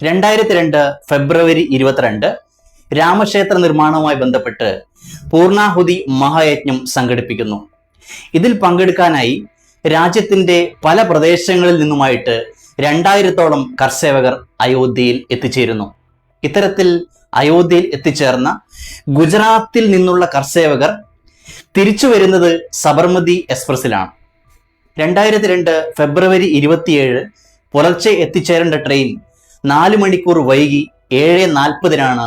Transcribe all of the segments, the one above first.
രണ്ടായിരത്തി രണ്ട് ഫെബ്രുവരി ഇരുപത്തിരണ്ട് രാമക്ഷേത്ര നിർമ്മാണവുമായി ബന്ധപ്പെട്ട് പൂർണാഹുതി മഹായജ്ഞം സംഘടിപ്പിക്കുന്നു. ഇതിൽ പങ്കെടുക്കാനായി രാജ്യത്തിന്റെ പല പ്രദേശങ്ങളിൽ നിന്നുമായിട്ട് രണ്ടായിരത്തോളം കർഷകർ അയോധ്യയിൽ എത്തിച്ചേരുന്നു. ഇത്തരത്തിൽ അയോധ്യയിൽ എത്തിച്ചേർന്ന ഗുജറാത്തിൽ നിന്നുള്ള കർഷകർ തിരിച്ചു വരുന്നത് സബർമതി എക്സ്പ്രസിലാണ് രണ്ടായിരത്തി രണ്ട് ഫെബ്രുവരി ഇരുപത്തിയേഴ് പുലർച്ചെ എത്തിച്ചേരേണ്ട ട്രെയിൻ നാല് മണിക്കൂർ വൈകി ഏഴ് നാൽപ്പതിനാണ്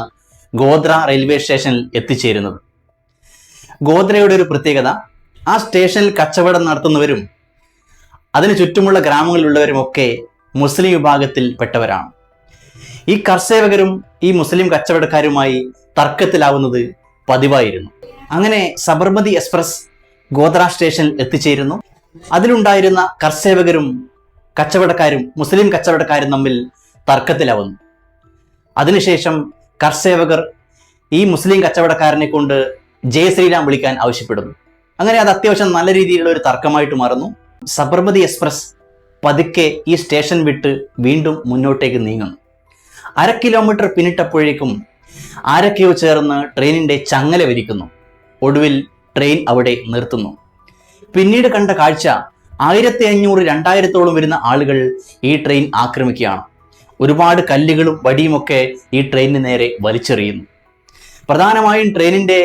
ഗോദ്ര റെയിൽവേ സ്റ്റേഷനിൽ എത്തിച്ചേരുന്നത്. ഗോദ്രയുടെ ഒരു പ്രത്യേകത ആ സ്റ്റേഷനിൽ കച്ചവടം നടത്തുന്നവരും അതിന് ചുറ്റുമുള്ള ഗ്രാമങ്ങളിലുള്ളവരുമൊക്കെ മുസ്ലിം വിഭാഗത്തിൽ പെട്ടവരാണ്. ഈ കർസേവകരും ഈ മുസ്ലിം കച്ചവടക്കാരുമായി തർക്കത്തിലാവുന്നത് പതിവായിരുന്നു. അങ്ങനെ സബർമതി എക്സ്പ്രസ് ഗോദ്ര സ്റ്റേഷനിൽ എത്തിച്ചേരുന്നു. അതിലുണ്ടായിരുന്ന കർസേവകരും കച്ചവടക്കാരും മുസ്ലിം കച്ചവടക്കാരും തമ്മിൽ തർക്കത്തിലാവുന്നു. അതിനുശേഷം കർസേവകർ ഈ മുസ്ലിം കച്ചവടക്കാരനെ കൊണ്ട് ജയ ശ്രീരാം വിളിക്കാൻ ആവശ്യപ്പെടുന്നു. അങ്ങനെ അത് അത്യാവശ്യം നല്ല രീതിയിലുള്ള ഒരു തർക്കമായിട്ട് മാറുന്നു. സബർമതി എക്സ്പ്രസ് പതുക്കെ ഈ സ്റ്റേഷൻ വിട്ട് വീണ്ടും മുന്നോട്ടേക്ക് നീങ്ങുന്നു. അര കിലോമീറ്റർ പിന്നിട്ടപ്പോഴേക്കും ആരൊക്കെയോ ചേർന്ന് ട്രെയിനിന്റെ ചങ്ങല വിരിക്കുന്നു. ഒടുവിൽ ട്രെയിൻ അവിടെ നിർത്തുന്നു. പിന്നീട് കണ്ട കാഴ്ച ആയിരത്തി അഞ്ഞൂറ് രണ്ടായിരത്തോളം വരുന്ന ആളുകൾ ഈ ട്രെയിൻ ആക്രമിക്കുകയാണ്. ഒരുപാട് കല്ലുകളും വടിയുമൊക്കെ ഈ ട്രെയിനിന് നേരെ വലിച്ചെറിയുന്നു. പ്രധാനമായും ട്രെയിനിന്റെ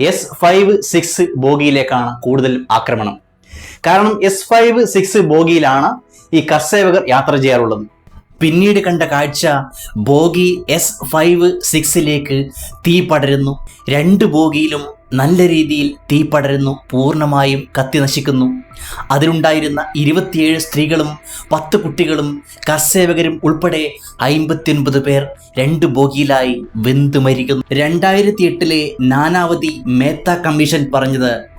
എസ് ഫൈവ് സിക്സ് ബോഗിയിലേക്കാണ് കൂടുതൽ ആക്രമണം. കാരണം എസ് ഫൈവ് സിക്സ് ബോഗിയിലാണ് ഈ കർസേവകർ യാത്ര ചെയ്യാറുള്ളത്. പിന്നീട് കണ്ട കാഴ്ച ബോഗി എസ് ഫൈവ് സിക്സിലേക്ക് തീ പടരുന്നു. രണ്ട് ബോഗിയിലും നല്ല രീതിയിൽ തീ പടരുന്നു പൂർണമായും കത്തി നശിക്കുന്നു. അതിലുണ്ടായിരുന്ന ഇരുപത്തിയേഴ് സ്ത്രീകളും പത്ത് കുട്ടികളും കർസേവകരും ഉൾപ്പെടെ അയിമ്പത്തിയൊൻപത് പേർ രണ്ട് ബോഗിയിലായി വെന്തു മരിക്കുന്നു. രണ്ടായിരത്തി എട്ടിലെ നാനാവതി മേത്ത കമ്മീഷൻ പറഞ്ഞത്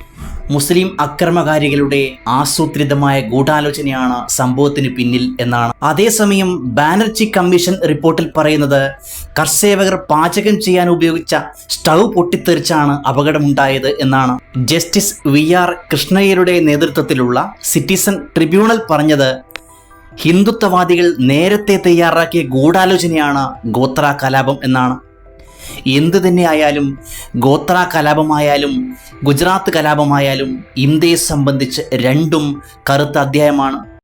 മുസ്ലിം അക്രമകാരികളുടെ ആസൂത്രിതമായ ഗൂഢാലോചനയാണ് സംഭവത്തിന് പിന്നിൽ എന്നാണ്. അതേസമയം ബാനർജി കമ്മീഷൻ റിപ്പോർട്ടിൽ പറയുന്നത് കർഷകർ പാചകം ചെയ്യാൻ ഉപയോഗിച്ച സ്റ്റൗ പൊട്ടിത്തെറിച്ചാണ് അപകടമുണ്ടായത് എന്നാണ്. ജസ്റ്റിസ് വി ആർ കൃഷ്ണയ്യരുടെ നേതൃത്വത്തിലുള്ള സിറ്റിസൺ ട്രിബ്യൂണൽ പറഞ്ഞത് ഹിന്ദുത്വവാദികൾ നേരത്തെ തയ്യാറാക്കിയ ഗൂഢാലോചനയാണ് ഗോത്ര കലാപം എന്നാണ്. എന്തു തന്നെയായാലും ഗോത്ര കലാപമായാലും ഗുജറാത്ത് കലാപമായാലും ഇന്ത്യയെ സംബന്ധിച്ച് രണ്ടും കറുത്ത അധ്യായമാണ്.